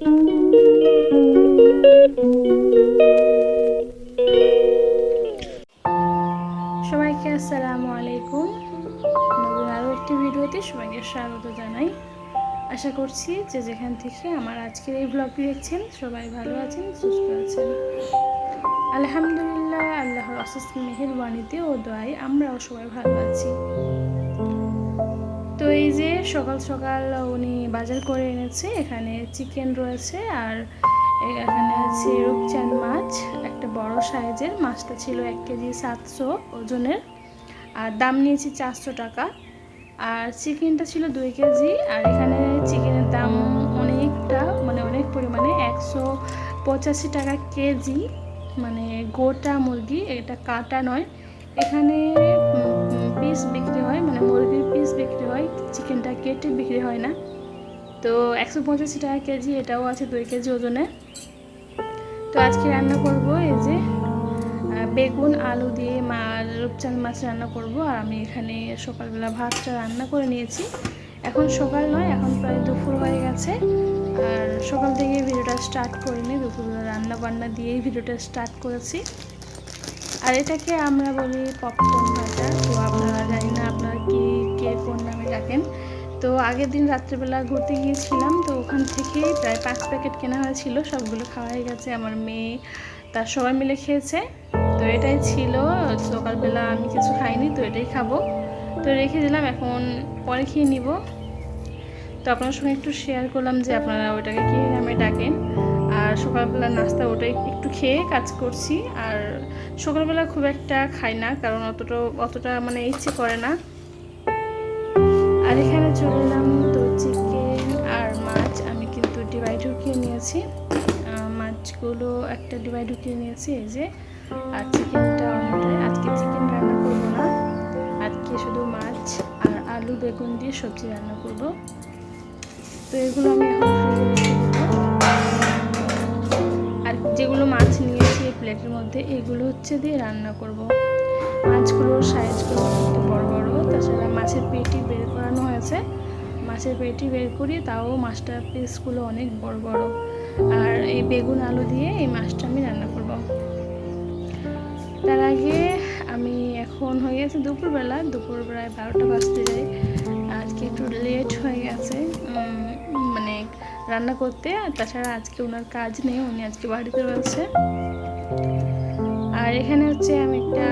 সবাইকে আসসালামু আলাইকুম। নতুন আরও একটি ভিডিওতে সবাইকে স্বাগত জানাই। আশা করছি যে যেখান থেকে আমার আজকের এই ব্লগটি দেখছেন, সবাই ভালো আছেন, সুস্থ আছেন। আলহামদুলিল্লাহ, আল্লাহর অশেষ মেহেরবানিতে ও দোয়াই আমরাও সবাই ভালো আছি। তো এই যে সকাল সকাল উনি বাজার করে এনেছে। এখানে চিকেন রয়েছে আর এখানে আছে রূপচাঁদ মাছ, একটা বড় সাইজের। মাছটা ছিল এক কেজি সাতশো ওজনের। আর দাম নিয়েছি চারশো টাকা। আর চিকেনটা ছিল দুই কেজি। আর এখানে চিকেনের দাম অনেকটা মানে অনেক পরিমাণে। একশো পঁচাশি টাকা কেজি। মানে গোটা মুরগি, এটা কাটা নয়। এখানে পিস বিক্রি হয় মানে মুরগির পিস বিক্রি হয়। চিকেনটা কেটে বিক্রি হয় না। তো একশো পঁচাশি টাকা কেজি, এটাও আছে দুই কেজি ওজনে। তো আজকে রান্না করব এই যে বেগুন, আলু দিয়ে মা, রূপচাঁদ মাছ রান্না করব। আর আমি এখানে সকালবেলা ভাতটা রান্না করে নিয়েছি। এখন সকাল নয়, এখন প্রায় দুপুর হয়ে গেছে। আর সকাল থেকে ভিডিওটা স্টার্ট করিনি, দুপুরবেলা রান্না বান্না দিয়েই ভিডিওটা স্টার্ট করেছি। আর এটাকে আমরা বলি পপকর্ন ভাজা তো আপনারা জানি না, আপনারা কি, কে কোন নামে ডাকেন। তো আগের দিন রাত্রেবেলা ঘুরতে গিয়েছিলাম, তো ওখান থেকে প্রায় পাঁচ প্যাকেট কেনা হয়েছিল, সবগুলো খাওয়া হয়ে গেছে, আমার মেয়ে, তার সবাই মিলে খেয়েছে। তো এটাই ছিল, সকালবেলা আমি কিছু খাইনি, তো এটাই খাব। তো রেখে দিলাম, এখন পরে খেয়ে নিব। তো আপনার সঙ্গে একটু শেয়ার করলাম যে আপনারা ওইটাকে কী নামে ডাকেন। আর সকালবেলা নাস্তা ওটাই একটু খেয়ে কাজ করছি। আর সকালবেলা খুব একটা খাই না, কারণ অতটা অতটা মানে ইচ্ছে করে না। আর এখানে চলে এলাম তো চিকেন আর মাছ আমি কিন্তু ডিবাই ঢুকিয়ে নিয়েছি। মাছগুলো একটা ডিবাই ঢুকিয়ে নিয়েছি, এই যে। আর চিকেনটা অন্যটায় আজকে চিকেন রান্না করব না। আজকে শুধু মাছ আর আলু, বেগুন দিয়ে সবজি রান্না করব। তো এগুলো আমি আর যেগুলো মাছ নিয়েছি প্লেটের মধ্যে, এগুলো হচ্ছে দিয়ে রান্না করব। মাছগুলোর সাইজগুলো একটু বড় বড়। তাছাড়া মাছের পেটি বের করানো হয়েছে। মাছের পেটি বের করি, তাও মাছটার পিসগুলো অনেক বড় বড়। আর এই বেগুন আলু দিয়ে এই মাছটা আমি রান্না করব। তার আগে আমি এখন হয়ে গেছে দুপুরবেলা। দুপুরবেলায় বারোটা বাজতে যাই আজকে একটু লেট হয়ে গেছে। মানে রান্না করতে। আর তাছাড়া আজকে ওনার কাজ নেই, উনি আজকে বাড়িতে রয়েছে। আর এখানে হচ্ছে আমি একটা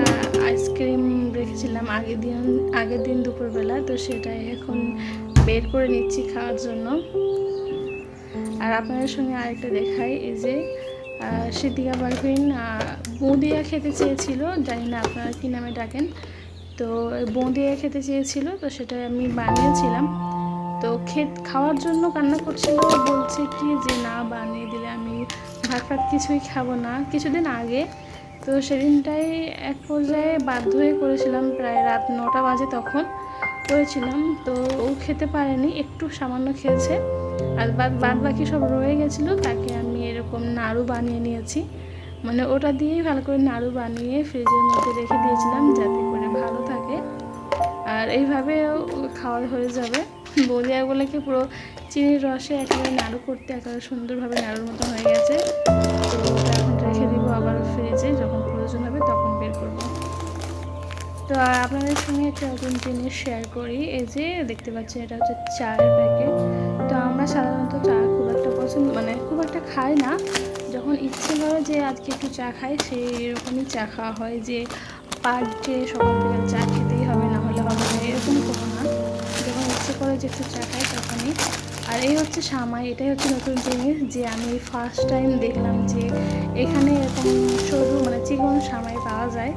আইসক্রিম রেখেছিলাম আগের দিন আগের দিন দুপুরবেলা, তো সেটাই এখন বের করে নিচ্ছি খাওয়ার জন্য। আর আপনাদের সঙ্গে আরেকটা দেখাই, এই যে সিদ্দিকা পারভিন বোঁদিয়া খেতে চেয়েছিল, জানি না আপনারা কী নামে ডাকেন। তো বোঁদিয়া খেতে চেয়েছিল, তো সেটা আমি বানিয়েছিলাম। তো খেত, খাওয়ার জন্য কান্না করছিল, বলছে কি যে না বানিয়ে দিলে আমি ভাত ভাত কিছুই খাব না। কিছুদিন আগে তো সেদিনটাই এক পর্যায়ে বাধ্য হয়ে করেছিলাম, প্রায় রাত নটা বাজে তখন করেছিলাম। তো ও খেতে পারেনি, একটু সামান্য খেয়েছে। আর বাদ বাদ বাকি সব রয়ে গেছিল, তাকে আমি এরকম নাড়ু বানিয়ে নিয়েছি। মানে ওটা দিয়েই ভালো করে নাড়ু বানিয়ে ফ্রিজের মধ্যে রেখে দিয়েছিলাম যাতে করে ভালো থাকে। আর এইভাবে খাওয়ার হয়ে যাবে। বলিয়াগুলোকে পুরো চিনির রসে একেবারে নাড়ু করতে একেবারে সুন্দরভাবে নাড়ুর মতো হয়ে গেছে। তো তো আপনাদের সঙ্গে একটা নতুন জিনিস শেয়ার করি। এই যে দেখতে পাচ্ছেন, এটা হচ্ছে চায়ের প্যাকেট তো আমরা সাধারণত চা খুব একটা পছন্দ মানে খুব একটা খাই না। যখন ইচ্ছে করে যে আজকে একটু চা খাই সেই রকমই চা খাওয়া হয় যে পার ডে সকাল চা খেতেই হবে, না হলে হবে না, এরকম কোনো না। যখন ইচ্ছে করে যে একটু চা খাই, তখনই। আর এই হচ্ছে সামাই, এটাই হচ্ছে নতুন জিনিস যে আমি ফার্স্ট টাইম দেখলাম যে এখানে এরকম সরু মানে চিকন সামাই পাওয়া যায়।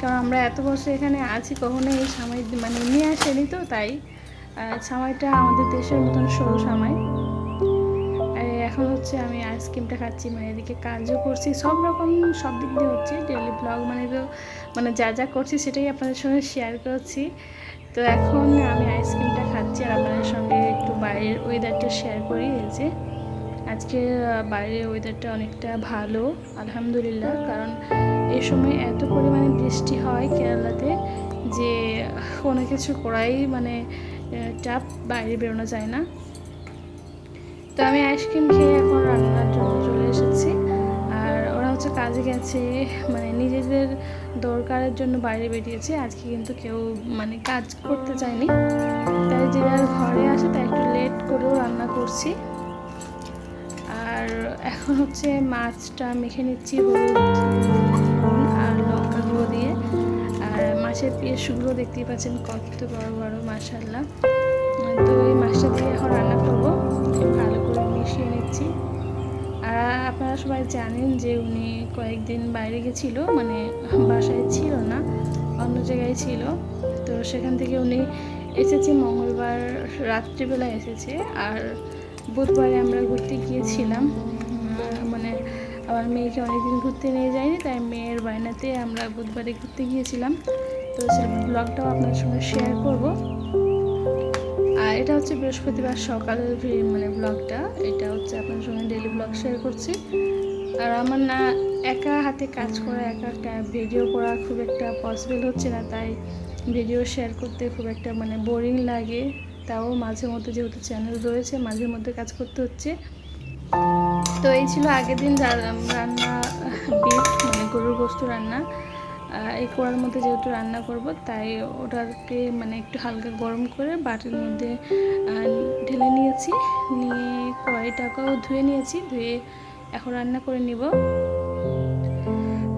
কারণ আমরা এত বছর এখানে আছি কখনো এই সামাই মানে নিয়ে আসেনি তো, তাই সামাইটা আমাদের দেশের মতন সরু সামাই। এখন হচ্ছে আমি আইসক্রিমটা খাচ্ছি মানে এদিকে কাজও করছি, সব রকম, সব দিক দিয়ে হচ্ছে ডেলি ব্লগ মানে মানে যা যা করছি সেটাই আপনাদের সঙ্গে শেয়ার করছি। তো এখন আমি আইসক্রিমটা খাচ্ছি আর আপনাদের সঙ্গে একটু বাইরের ওয়েদারটা শেয়ার করি, এই যে। আজকে বাইরের ওয়েদারটা অনেকটা ভালো, আলহামদুলিল্লাহ। কারণ এ সময় এত পরিমাণে বৃষ্টি হয় কেরালাতে যে কোনো কিছু করাই মানে চাপ বাইরে বেরোনো যায় না। তো আমি আইসক্রিম খেয়ে এখন রান্নার জন্য চলে এসেছি। আর ওরা হচ্ছে কাজে গেছে মানে নিজেদের দরকারের জন্য বাইরে বেরিয়েছে। আজকে কিন্তু কেউ মানে কাজ করতে চায়নি তাই যে ঘরে আসে, তাই একটু লেট করেও রান্না করছি। আর এখন হচ্ছে মাছটা মেখে নিচ্ছি হলুদ আর লঙ্কা গুঁড়ো দিয়ে। আর মাছের পিসগুলো দেখতেই পাচ্ছেন কত বড় বড় মাশাল্লাহ তো এই মাছটা দিয়ে এখন রান্না করব। ভালো করে মিশিয়ে নিচ্ছি। আর আপনারা সবাই জানেন যে উনি কয়েকদিন বাইরে গেছিল মানে বাসায় ছিল না, অন্য জায়গায় ছিল। তো সেখান থেকে উনি এসেছে মঙ্গলবার রাত্রিবেলা এসেছে। আর বুধবারে আমরা ঘুরতে গিয়েছিলাম। মানে আমার মেয়েকে অনেকদিন ঘুরতে নিয়ে যায়নি, তাই মেয়ের বায়নাতে আমরা বুধবারে ঘুরতে গিয়েছিলাম। তো সেই ব্লগটাও আপনার সঙ্গে শেয়ার করব। আর এটা হচ্ছে বৃহস্পতিবার সকালের মানে ব্লগটা এটা হচ্ছে আপনার সঙ্গে ডেলি ব্লগ শেয়ার করছি। আর আমার না একা হাতে কাজ করা, একা একটা ভিডিও করা খুব একটা পসিবল হচ্ছে না, তাই ভিডিও শেয়ার করতে খুব একটা মানে বোরিং লাগে। তাও মাঝে মধ্যে যেহেতু চ্যানেল রয়েছে, মাঝে মধ্যে কাজ করতে হচ্ছে। তো এই ছিল আগের দিন রান্না বিফ মানে গরুর গোস্ত রান্না। এই কড়ার মধ্যে যেহেতু রান্না করব, তাই ওটাকে মানে একটু হালকা গরম করে বাটির মধ্যে ঢেলে নিয়েছি। নিয়ে কড়াইটাকেও ধুয়ে নিয়েছি, ধুয়ে এখন রান্না করে নিব।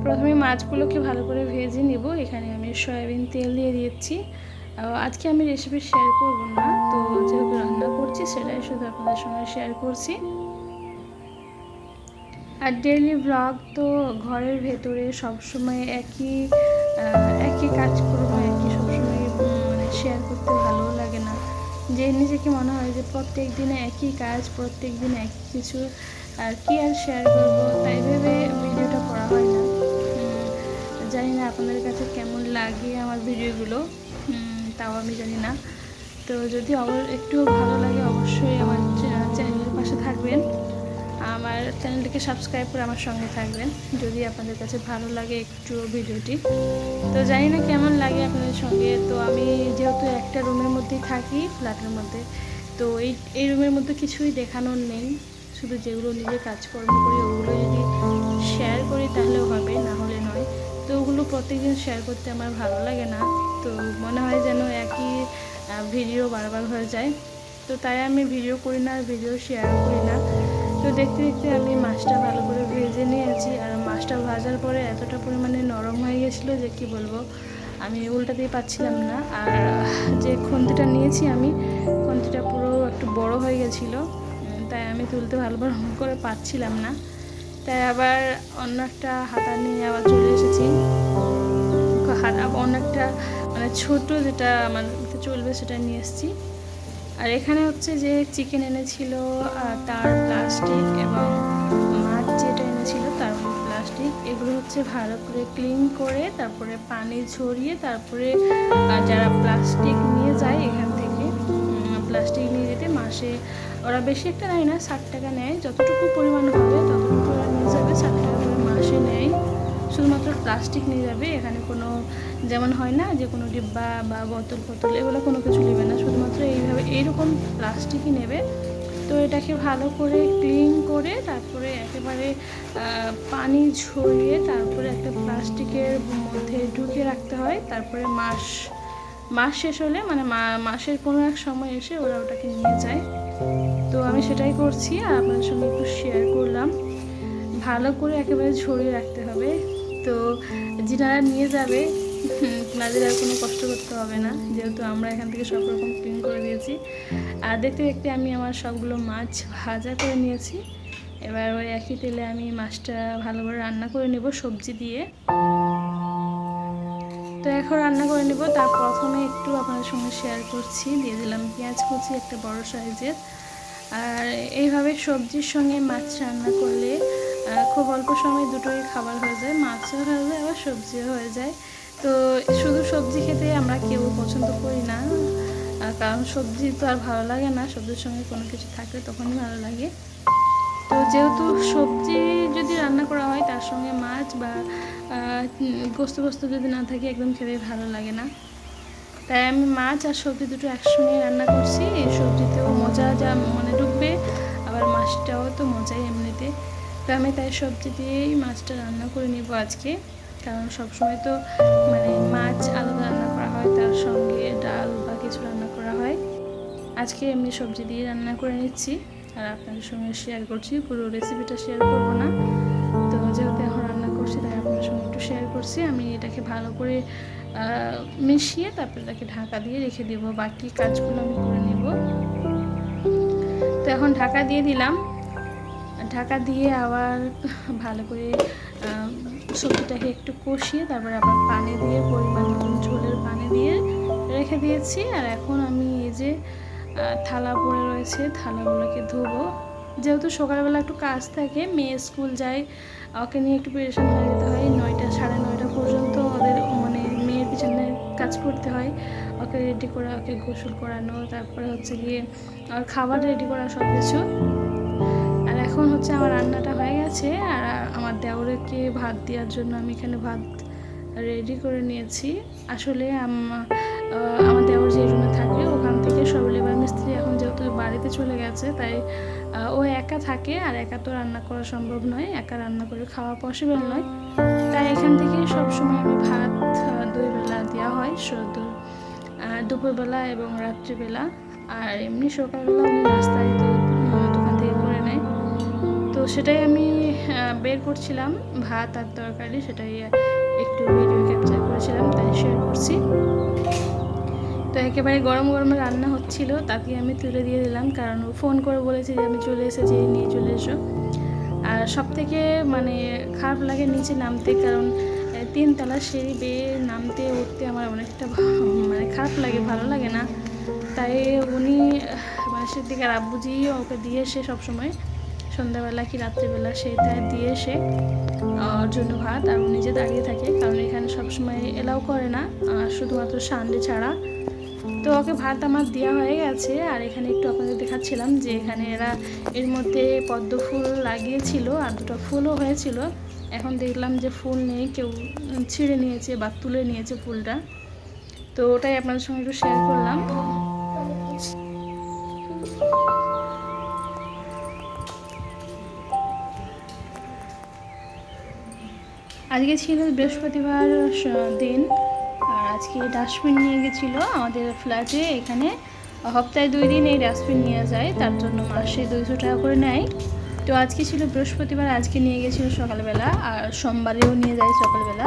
প্রথমে মাছগুলোকে ভালো করে ভেজে নিব। এখানে আমি সয়াবিন তেল দিয়ে দিয়েছি। আজকে আমি রেসিপি শেয়ার করব না। তো যেহেতু রান্না করছি, সেটাই শুধু আপনাদের সঙ্গে শেয়ার করছি। আর ডেইলি ব্লগ তো ঘরের ভেতরে সবসময় একই একই কাজ করব, একই সবসময় মানে শেয়ার করতে ভালো লাগে না। যে নিজেকে মনে হয় যে প্রত্যেক দিনে একই কাজ, প্রত্যেক দিনে একই কিছু, আর কি আর শেয়ার করব, তাই ভেবে ভিডিওটা করা হয় না। জানি না আপনাদের কাছে কেমন লাগে আমার ভিডিওগুলো তাও আমি জানি না। তো যদি একটু ভালো লাগে অবশ্যই আমার চ্যানেলের পাশে থাকবেন। আমার চ্যানেলটিকে সাবস্ক্রাইব করে আমার সঙ্গে থাকবেন, যদি আপনাদের কাছে ভালো লাগে একটু ভিডিওটি। তো জানি না কেমন লাগে আপনাদের সঙ্গে। তো আমি যেহেতু একটা রুমের মধ্যেই থাকি, ফ্ল্যাটের মধ্যে। তো এই এই রুমের মধ্যে কিছুই দেখানোর নেই। শুধু যেগুলো নিজে কাজকর্ম করি, ওগুলো যদি শেয়ার করি তাহলেও হবে, না হলে নয়। তো ওগুলো প্রত্যেকদিন শেয়ার করতে আমার ভালো লাগে না। তো মনে হয় যেন একই ভিডিও বারবার হয়ে যায়। তো তাই আমি ভিডিও করি না, আর ভিডিও শেয়ার করি না। তো দেখতে দেখতে আমি মাছটা ভালো করে ভেজে নিয়েছি, আর মাছটা ভাজার পরে এতটা পরিমাণে নরম হয়ে গেছিল যে কি বলব, আমি উল্টাতেই পাচ্ছিলাম না। আর যে খুন্তিটা নিয়েছি আমি, খুন্তিটা পুরো একটু বড় হয়ে গেছিল। তাই আমি তুলতে ভালো করে পাচ্ছিলাম না। তাই আবার অন্য একটা হাতা নিয়ে আবার চলে এসেছি। অন্য একটা মানে ছোট যেটা আমার চলবে সেটা নিয়ে এসেছি। আর এখানে হচ্ছে যে চিকেন এনেছিল তার প্লাস্টিক এবং মাছ যেটা এনেছিল তার প্লাস্টিক এগুলো হচ্ছে ভালো করে ক্লিন করে, তারপরে পানি ঝরিয়ে, তারপরে যারা প্লাস্টিক নিয়ে যায় এখান থেকে প্লাস্টিক নিয়ে যেতে মাসে, ওরা বেশি একটা নেয় না, ষাট টাকা নেয়। যতটুকু পরিমাণ হবে ততটুকু ওরা নিয়ে যাবে, ষাট টাকা করে মাসে নেয়। শুধুমাত্র প্লাস্টিক নিয়ে যাবে, এখানে কোনো যেমন হয় না যে কোনো ডিব্বা বা বোতল ফোতল, এগুলো কোনো কিছু নেবে না। শুধুমাত্র এইভাবে এইরকম প্লাস্টিকই নেবে। তো এটাকে ভালো করে ক্লিন করে তারপরে একেবারে পানি ঝরিয়ে তারপরে একটা প্লাস্টিকের মধ্যে ঢুকিয়ে রাখতে হয়। তারপরে মাস মাস শেষ হলে মানে মাসের কোনো এক সময় এসে ওরা ওটাকে নিয়ে যায়। তো আমি সেটাই করছি, আর আপনাদের সঙ্গে একটু শেয়ার করলাম। ভালো করে একেবারে ছড়িয়ে রাখতে হবে। তো যিনারা নিয়ে যাবে তাদের আর কোনো কষ্ট করতে হবে না, যেহেতু আমরা এখান থেকে সব রকম ক্লিন করে দিয়েছি। আর দেখতে দেখতে আমি আমার সবগুলো মাছ ভাজা করে নিয়েছি। এবার ওই একই তেলে আমি মাছটা ভালো করে রান্না করে নেব সবজি দিয়ে। তো এখন রান্না করে নেব, তার প্রথমে একটু আপনাদের সঙ্গে শেয়ার করছি। দিয়ে দিলাম পেঁয়াজ কুচি একটা বড় সাইজের। আর এইভাবে সবজির সঙ্গে মাছ রান্না করলে খুব অল্প সময় দুটোই খাবার হয়ে যায়, মাছও হয়ে যায়, আবার সবজিও হয়ে যায়। তো শুধু সবজি খেতে আমরা কেউ পছন্দ করি না। কারণ সবজি তো আর ভালো লাগে না, সবজির সঙ্গে কোনো কিছু থাকলে তখনই ভালো লাগে। তো যেহেতু সবজি যদি রান্না করা হয়, তার সঙ্গে মাছ বা গোস্ত গোস্ত যদি না থাকে, একদম খেতে ভালো লাগে না। তাই আমি মাছ আর সবজি দুটো একসঙ্গে রান্না করছি। এই সবজিতেও মজা যা মানে ঢুকবে আবার মাছটাও তো মজাই এমনিতে। তো আমি তাই সবজি দিয়েই মাছটা রান্না করে নিব আজকে। কারণ সবসময় তো মানে মাছ আলাদা রান্না করা হয়, তার সঙ্গে ডাল বা কিছু রান্না করা হয়। আজকে এমনি সবজি দিয়ে রান্না করে নিচ্ছি, আর আপনাদের সঙ্গে শেয়ার করছি, পুরো রেসিপিটা শেয়ার করব না। তো যেহেতু এখন রান্না করছি, তাই আপনাদের সঙ্গে একটু শেয়ার করছি। আমি এটাকে ভালো করে মিশিয়ে তারপরে এটাকে ঢাকা দিয়ে রেখে দেবো। বাকি কাজগুলো আমি করে নেব। তো এখন ঢাকা দিয়ে দিলাম। ঢাকা দিয়ে আবার ভালো করে সবজিটাকে একটু কষিয়ে তারপরে আবার পানি দিয়ে, পরিমাণ মতন ঝোলের পানি দিয়ে রেখে দিয়েছি। আর এখন আমি এই যে থালা পড়ে রয়েছে, থালাগুলোকে ধোবো। যেহেতু সকালবেলা একটু কাজ থাকে, মেয়ে স্কুল যায়, ওকে নিয়ে একটু পেরেশান হয়ে যেতে হয়, নয়টা, সাড়ে নয়টা পর্যন্ত ওদের মানে মেয়ের পিছনে কাজ করতে হয়। ওকে রেডি করা, ওকে গোসল করানো, তারপরে হচ্ছে গিয়ে আর খাবার রেডি করা সব কিছু আর এখন হচ্ছে আমার রান্নাটা হয়ে গেছে, আর দেওরকে ভাত দেওয়ার জন্য আমি এখানে ভাত রেডি করে নিয়েছি। আসলে আমার দেওর যে রুমে থাকে, ওখান থেকে সব লেবার মিস্ত্রি এখন যেহেতু বাড়িতে চলে গেছে, তাই ও একা থাকে আর একা তো রান্না করা সম্ভব নয়, একা রান্না করে খাওয়া পসিবল নয়। তাই এখান থেকে সব সময় আমি ভাত দুই বেলা দেওয়া হয় শুধু দুপুরবেলা এবং রাত্রিবেলা। আর এমনি সকালবেলা উনি রাস্তায় তো সেটাই আমি বের করছিলাম। ভাত আর তরকারি সেটাই একটু ভিডিও ক্যাপচার করেছিলাম, তাই শেয়ার করছি। তো একেবারে গরম গরম রান্না হচ্ছিল, তাকে আমি তুলে দিয়ে দিলাম, কারণ ফোন করে বলেছে যে আমি চলে এসেছি নিয়ে চলে এসো। আর সব থেকে মানে খারাপ লাগে নিচে নামতে, কারণ তিনতলা সিঁড়ি বেয়ে নামতে, উঠতে আমার অনেকটা মানে খারাপ লাগে, ভালো লাগে না। তাই উনি মানে সেদিকে আব্বুজি ওকে দিয়ে এসে সবসময়। সন্ধ্যাবেলা কি রাত্রিবেলা সেটা দিয়ে এসে ওর জন্য ভাত, আর নিজে দাঁড়িয়ে থাকে, কারণ এখানে সবসময় এলাও করে না শুধুমাত্র সানডে ছাড়া। তো ওকে ভাত আমার দেওয়া হয়ে গেছে, আর এখানে একটু আপনাদের দেখাচ্ছিলাম যে এখানে এরা এর মধ্যে পদ্ম ফুল লাগিয়েছিল, আর দুটো ফুলও হয়েছিল। এখন দেখলাম যে ফুল নেই কেউ ছিঁড়ে নিয়েছে বা তুলে নিয়েছে ফুলটা। তো ওটাই আপনাদের সঙ্গে একটু শেয়ার করলাম। আজকে ছিল বৃহস্পতিবার দিন। আর আজকে ডাস্টবিন নিয়ে গেছিল আমাদের ফ্ল্যাটে। এখানে সপ্তাহে দুই দিন এই ডাস্টবিন নিয়ে যায়। তার জন্য মাসে দুইশো টাকা করে নেয়। তো আজকে ছিল বৃহস্পতিবার, আজকে নিয়ে গেছিল সকালবেলা। আর সোমবারেও নিয়ে যায় সকালবেলা।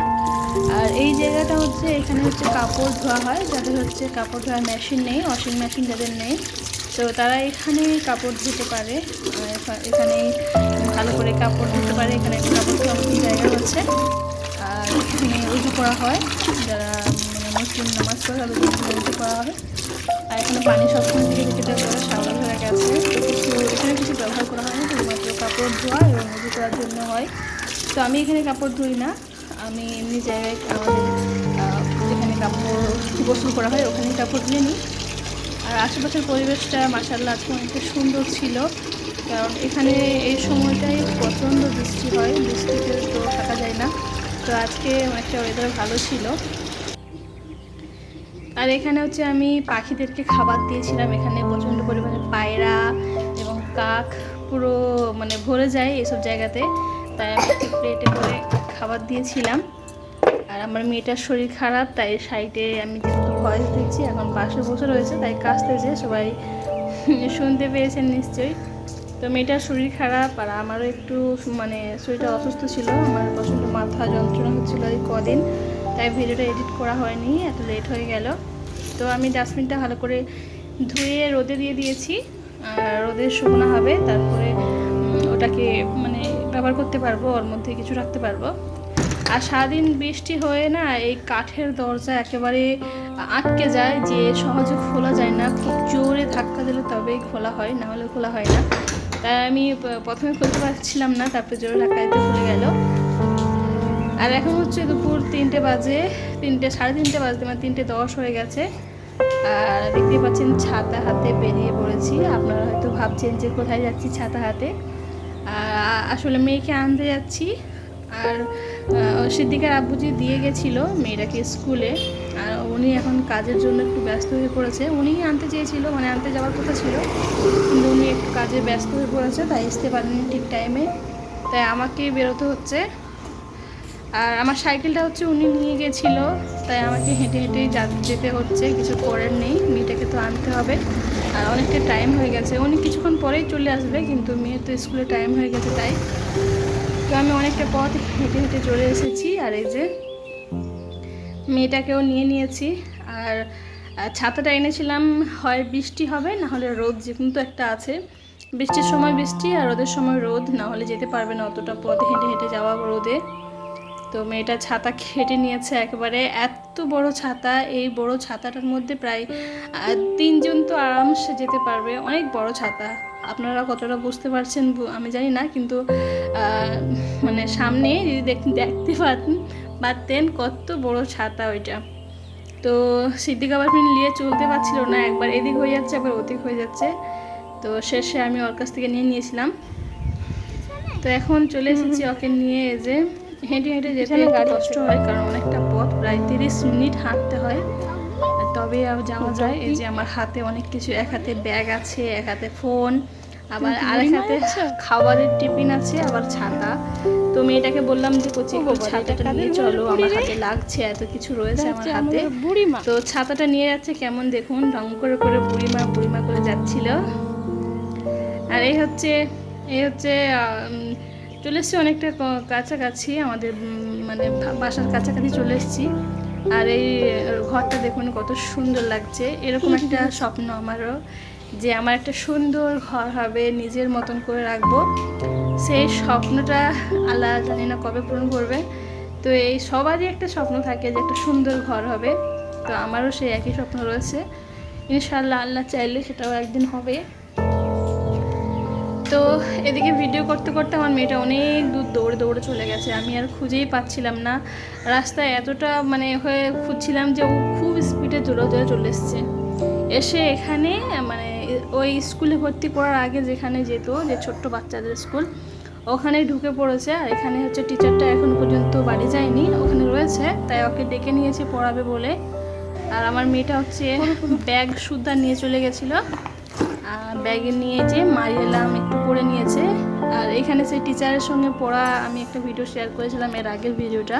আর এই জায়গাটা হচ্ছে, এখানে হচ্ছে কাপড় ধোয়া হয়। যাদের হচ্ছে কাপড় ধোয়ার মেশিন নেই, ওয়াশিং মেশিন যাদের নেই। তো তারা এখানে কাপড় ধুতে পারে। এখানে ভালো করে কাপড় ধুতে পারে। এখানে কাপড় মতন জায়গা হচ্ছে। করা হয়। যারা মানে মুসলিম নামাজ পড়ে তাদের জন্য করা হয়। আর এখানে পানি সবসময় থেকে যেটা করে সামনে হয়ে গেছে। তো কিছু, এখানে কিছু ব্যবহার করা হয় না, শুধুমাত্র কাপড় ধোয়া এবং উজু করার জন্য হয়। তো আমি এখানে কাপড় ধুই না। আমি এমনি জায়গায় যেখানে কাপড় গোসল করা হয়, ওখানেই কাপড় ধুয়ে নিই। আর আশেপাশের পরিবেশটা মাসাল্লাহ আজকে অনেকটা সুন্দর ছিল। কারণ এখানে এই সময়টাই প্রচণ্ড বৃষ্টি হয়, বৃষ্টিতে তো থাকা যায় না। তো আজকে অনেকটা ওয়েদার ভালো ছিল। আর এখানে হচ্ছে আমি পাখিদেরকে খাবার দিয়েছিলাম। এখানে প্রচণ্ড পরিমাণে পায়রা এবং কাক পুরো মানে ভরে যায় এসব জায়গাতে। তাই আমি একটু প্লেটে করে খাবার দিয়েছিলাম। আর আমার মেয়েটার শরীর খারাপ, তাই সাইডে আমি যেহেতু ভয়েস দিচ্ছি এখন পাশে বসে রয়েছে, তাই কাছতেছে সবাই শুনতে পেয়েছেন নিশ্চয়ই। তো মেয়েটার শরীর খারাপ আর আমারও একটু মানে শরীরটা অসুস্থ ছিল। আমার প্রচণ্ড মাথা যন্ত্রণা হচ্ছিল এই কদিন, তাই ভিডিওটা এডিট করা হয়নি, এত লেট হয়ে গেল। তো আমি ডাস্টবিনটা ভালো করে ধুয়ে রোদে দিয়ে দিয়েছি, আর রোদে শুকনো হবে, তারপরে ওটাকে মানে ব্যবহার করতে পারব, ওর মধ্যে কিছু রাখতে পারব। আর সারাদিন বৃষ্টি হয়ে না এই কাঠের দরজা একেবারে আটকে যায়, যে সহজে খোলা যায় না, খুব জোরে ধাক্কা দিলে তবেই খোলা হয়, না হলে খোলা হয় না। তাই আমি প্রথমে খুলতে পারছিলাম না, তারপরে জোরে দিতে খুলে গেল। আর এখন হচ্ছে দুপুর তিনটে বাজে, তিনটে, সাড়ে তিনটে বাজতে মানে তিনটে দশ হয়ে গেছে। আর দেখতে পাচ্ছেন ছাতা হাতে বেরিয়ে পড়েছি। আপনারা হয়তো ভাবছেন যে কোথায় যাচ্ছি ছাতা হাতে। আসলে মেয়েকে আনতে যাচ্ছি। আর সিদ্দিকার আব্বুজি দিয়ে গেছিল, মেয়েটাকে স্কুলে আর উনি এখন কাজের জন্য একটু ব্যস্ত হয়ে পড়েছে। উনিই আনতে চেয়েছিল মানে আনতে যাওয়ার কথা ছিল। কিন্তু উনি একটু কাজে ব্যস্ত হয়ে পড়েছে, তাই আসতে পারেনি ঠিক টাইমে তাই আমাকেই বেরোতে হচ্ছে। আর আমার সাইকেলটা হচ্ছে উনি নিয়ে গেছিল, তাই আমাকে হেঁটে হেঁটেই যেতে হচ্ছে, কিছু করার নেই। মেয়েটাকে তো আনতে হবে। আর অনেকটা টাইম হয়ে গেছে। উনি কিছুক্ষণ পরেই চলে আসবে, কিন্তু মেয়ের তো স্কুলে টাইম হয়ে গেছে তাই। তো আমি অনেকটা পথ হেঁটে হেঁটে চলে এসেছি, আর এই যে মেয়েটাকেও নিয়ে নিয়েছি। আর ছাতাটা এনেছিলাম, হয় বৃষ্টি হবে, না হলে রোদ যে কিন্তু একটা আছে। বৃষ্টির সময় বৃষ্টি আর রোদের সময় রোদ, না হলে যেতে পারবে না অতটা পথ হেঁটে হেঁটে যাওয়া রোদে। তো মেয়েটা ছাতা খেটে নিয়েছে একেবারে। এত বড় ছাতা, এই বড় ছাতাটার মধ্যে প্রায় তিনজন তো আরামসে যেতে পারবে। অনেক বড় ছাতা। আপনারা কতটা বুঝতে পারছেন আমি জানি না, কিন্তু মানে সামনে যদি দেখ- দেখতে পারতেন পারতেন কত বড় ছাতা ওইটা। তো সিদ্দিক আবার নিয়ে চলতে পারছিল না একবার এদিক হয়ে যাচ্ছে একবার ওদিক হয়ে যাচ্ছে। তো শেষে আমি ওর কাছ থেকে নিয়ে নিয়েছিলাম। তো এখন চলে এসেছি ওকে নিয়ে যে হেঁটে হেঁটে যেতে কষ্ট হয় কারণ অনেকটা পথ প্রায় তিরিশ মিনিট হাঁটতে হয়। তবে আর যাওয়া যায় এই যে আমার হাতে অনেক কিছু এক হাতে ব্যাগ আছে এক হাতে ফোন আবার আরেক হাতে খাবারের টিফিন আছে আবার ছাতা। তো মেয়েটাকে বললাম যে কচি ছাতাটা নিয়ে চলো আমার হাতে লাগছে এত কিছু রয়েছে আমার হাতে। তো ছাতাটা নিয়ে যাচ্ছে কেমন দেখুন রং করে করে বুড়িমা বুড়িমা করে যাচ্ছিল। আর এই হচ্ছে এই হচ্ছে চলে এসেছি অনেকটা কাছাকাছি আমাদের মানে বাসার কাছাকাছি চলে এসেছি। আর এই ঘরটা দেখুন কত সুন্দর লাগছে। এরকম একটা স্বপ্ন আমারও। যে আমার একটা সুন্দর ঘর হবে, নিজের মতন করে রাখব। সেই স্বপ্নটা আল্লাহ জানি না কবে পূরণ করবে। তো এই সবারই একটা স্বপ্ন থাকে যে একটা সুন্দর ঘর হবে। তো আমারও সেই একই স্বপ্ন রয়েছে। ইনশাআল্লাহ আল্লাহ চাইলে সেটাও একদিন হবে। তো এদিকে ভিডিও করতে করতে আমার মেয়েটা অনেক দূর দৌড়ে দৌড়ে চলে গেছে। আমি আর খুঁজেই পাচ্ছিলাম না। রাস্তায় এতটা মানে হয়ে খুঁজছিলাম যে ও খুব স্পিডে জোরে জোরে চলে এসছে। এসে এখানে মানে ওই স্কুলে ভর্তি করার আগে যেখানে যেত, যে ছোট্ট বাচ্চাদের স্কুল, ওখানে ঢুকে পড়েছে। আর এখানে হচ্ছে টিচারটা এখন পর্যন্ত বাড়ি যায়নি, ওখানে রয়েছে, তাই ওকে ডেকে নিয়েছে পড়াবে বলে। আর আমার মেয়েটা হচ্ছে ব্যাগ সুদ্ধা নিয়ে চলে গেছিল। ব্যাগে নিয়ে যে মারিয়ালাম একটু পড়ে নিয়েছে। আর এখানে সেই টিচারের সঙ্গে পড়া আমি একটা ভিডিও শেয়ার করেছিলাম এর আগের ভিডিওটা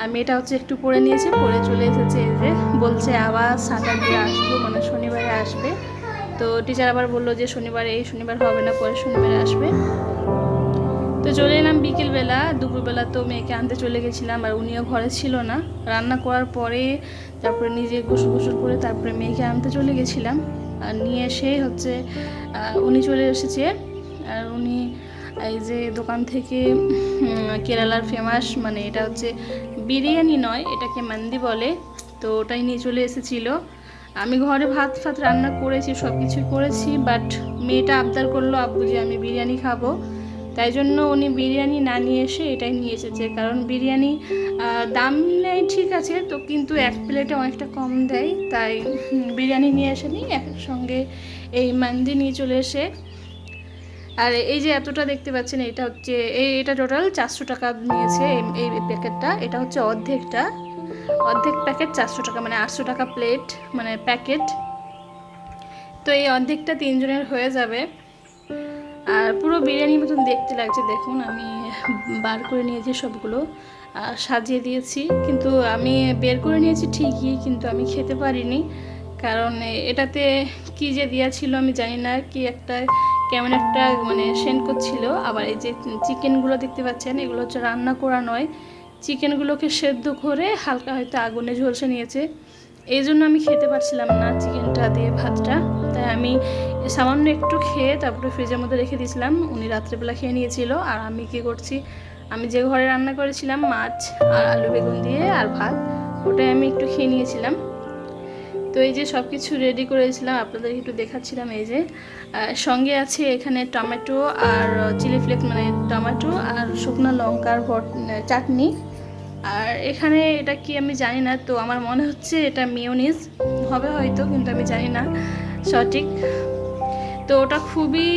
আর মেয়েটা হচ্ছে একটু পড়ে নিয়েছে পড়ে চলে এসেছে যে, বলছে আবার স্যাটারডে আসব মানে শনিবারে আসবে। তো টিচার আবার বলল যে শনিবারে এই শনিবার হবে না, পরের শনিবারে আসবে। তো চলে এলাম বিকেলবেলা, দুপুরবেলা তো মেয়েকে আনতে চলে গেছিলাম, আর উনিও ঘরে ছিল না। রান্না করার পরে তারপরে নিজে গোসল গোসল করে তারপরে মেয়েকে আনতে চলে গেছিলাম। আর নিয়ে এসে হচ্ছে উনি চলে এসেছে। আর উনি এই যে দোকান থেকে কেরালার ফেমাস মানে এটা হচ্ছে বিরিয়ানি নয়, এটাকে মান্দি বলে। তো ওটাই নিয়ে চলে এসেছিল। আমি ঘরে ভাত ফাত রান্না করেছি সব কিছুই করেছি বাট মেয়েটা আবদার করল, আব্বু যে আমি বিরিয়ানি খাব। তাই জন্য উনি বিরিয়ানি না নিয়ে এসে এটাই নিয়ে এসেছে। কারণ বিরিয়ানি দাম নেয় ঠিক আছে, তো কিন্তু এক প্লেটে অনেকটা কম দেয়। তাই বিরিয়ানি নিয়ে আসেনি একসঙ্গে এই মান্দি নিয়ে চলে এসে। আর এই যে এতটা দেখতে পাচ্ছেন, এটা হচ্ছে এই এটা টোটাল চারশো টাকা নিয়েছে এই প্যাকেটটা এটা হচ্ছে অর্ধেকটা। অর্ধেক প্যাকেট চারশো টাকা মানে আটশো টাকা প্লেট মানে প্যাকেট। তো এই অর্ধেকটা তিনজনের হয়ে যাবে। আর পুরো বিরিয়ানির মতন দেখতে লাগছে, দেখুন আমি বার করে নিয়েছি সবগুলো সাজিয়ে দিয়েছি। কিন্তু আমি বের করে নিয়েছি ঠিকই, কিন্তু আমি খেতে পারিনি। কারণ এটাতে কি যে দেওয়া ছিল আমি জানি না, কি একটা, কেমন একটা মানে সেন্ট করছিল। আবার এই যে চিকেনগুলো দেখতে পাচ্ছেন, এগুলো হচ্ছে রান্না করা নয় চিকেনগুলোকে সেদ্ধ করে হালকা হয়তো আগুনে ঝলসে নিয়েছে। এই জন্য আমি খেতে পারছিলাম না চিকেনটা দিয়ে ভাতটা। তাই আমি সামান্য একটু খেয়ে তারপরে ফ্রিজের মধ্যে রেখে দিয়েছিলাম। উনি রাত্রেবেলা খেয়ে নিয়েছিল। আর আমি কি করছি? আমি যে ঘরে রান্না করেছিলাম, মাছ আর আলু বেগুন দিয়ে আর ভাত, ওটাই আমি একটু খেয়ে নিয়েছিলাম। তো এই যে সব কিছু রেডি করেছিলাম আপনাদের একটু দেখাচ্ছিলাম এই যে। সঙ্গে আছে এখানে টমেটো আর চিলি ফ্লেক্স মানে টমেটো আর শুকনো লঙ্কার চাটনি। আর এখানে এটা কি আমি জানি না, তো আমার মনে হচ্ছে এটা মিওনিজ হবে হয়তো, কিন্তু আমি জানি না সঠিক। তো ওটা খুবই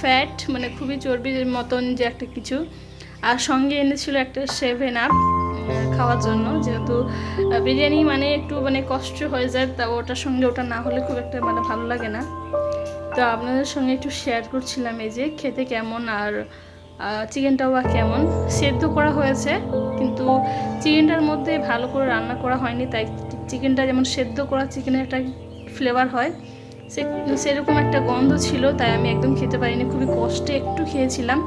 ফ্যাট মানে খুবই চর্বির মতন যে একটা কিছু। আর সঙ্গে এনেছিল একটা সেভেন আপ খাওয়ার জন্য। যেহেতু বিরিয়ানি মানে একটু মানে কষ্ট হয়ে যায়, তা ওটার সঙ্গে ওটা না হলে খুব একটা মানে ভালো লাগে না। তো আপনাদের সঙ্গে একটু শেয়ার করছিলাম এই যে, খেতে কেমন আর চিকেনটাও বা কেমন? সেদ্ধ করা হয়েছে। কিন্তু চিকেনটার মধ্যে ভালো করে রান্না করা হয়নি, তাই চিকেনটা যেমন সেদ্ধ করা চিকেনের একটা ফ্লেভার হয়, সে সেরকম একটা গন্ধ ছিল, তাই আমি একদম খেতে পারিনি, খুবই কষ্টে একটু খেয়েছিলাম।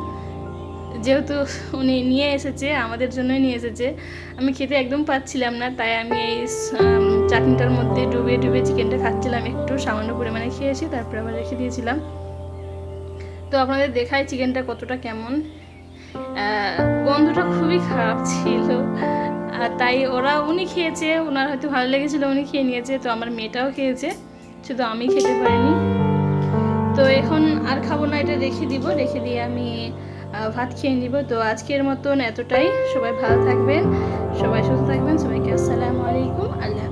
যেহেতু উনি নিয়ে এসেছে, আমাদের জন্যই নিয়ে এসেছে, আমি খেতে একদম পাচ্ছিলাম না, তাই আমি এই চাটনিটার মধ্যে ডুবে ডুবে চিকেনটা খাচ্ছিলাম, একটু সামান্য পরিমাণে খেয়েছি, তারপরে আবার রেখে দিয়েছিলাম। তো আপনাদের দেখাই চিকেনটা কতটা কেমন। গন্ধটা খুবই খারাপ ছিল আর তাই ওরা উনি খেয়েছে ওনার হয়তো ভালো লেগেছিল, উনি খেয়ে নিয়েছে, তো আমার মেয়েটাও খেয়েছে, শুধু আমি খেতে পারিনি তো এখন আর খাব না, এটা রেখে দিব, রেখে দিয়ে আমি ভাত খেয়ে নিব তো আজকের মতন এতটাই, সবাই ভালো থাকবেন, সবাই সুস্থ থাকবেন, সবাইকে আসসালামু আলাইকুম, আল্লাহ।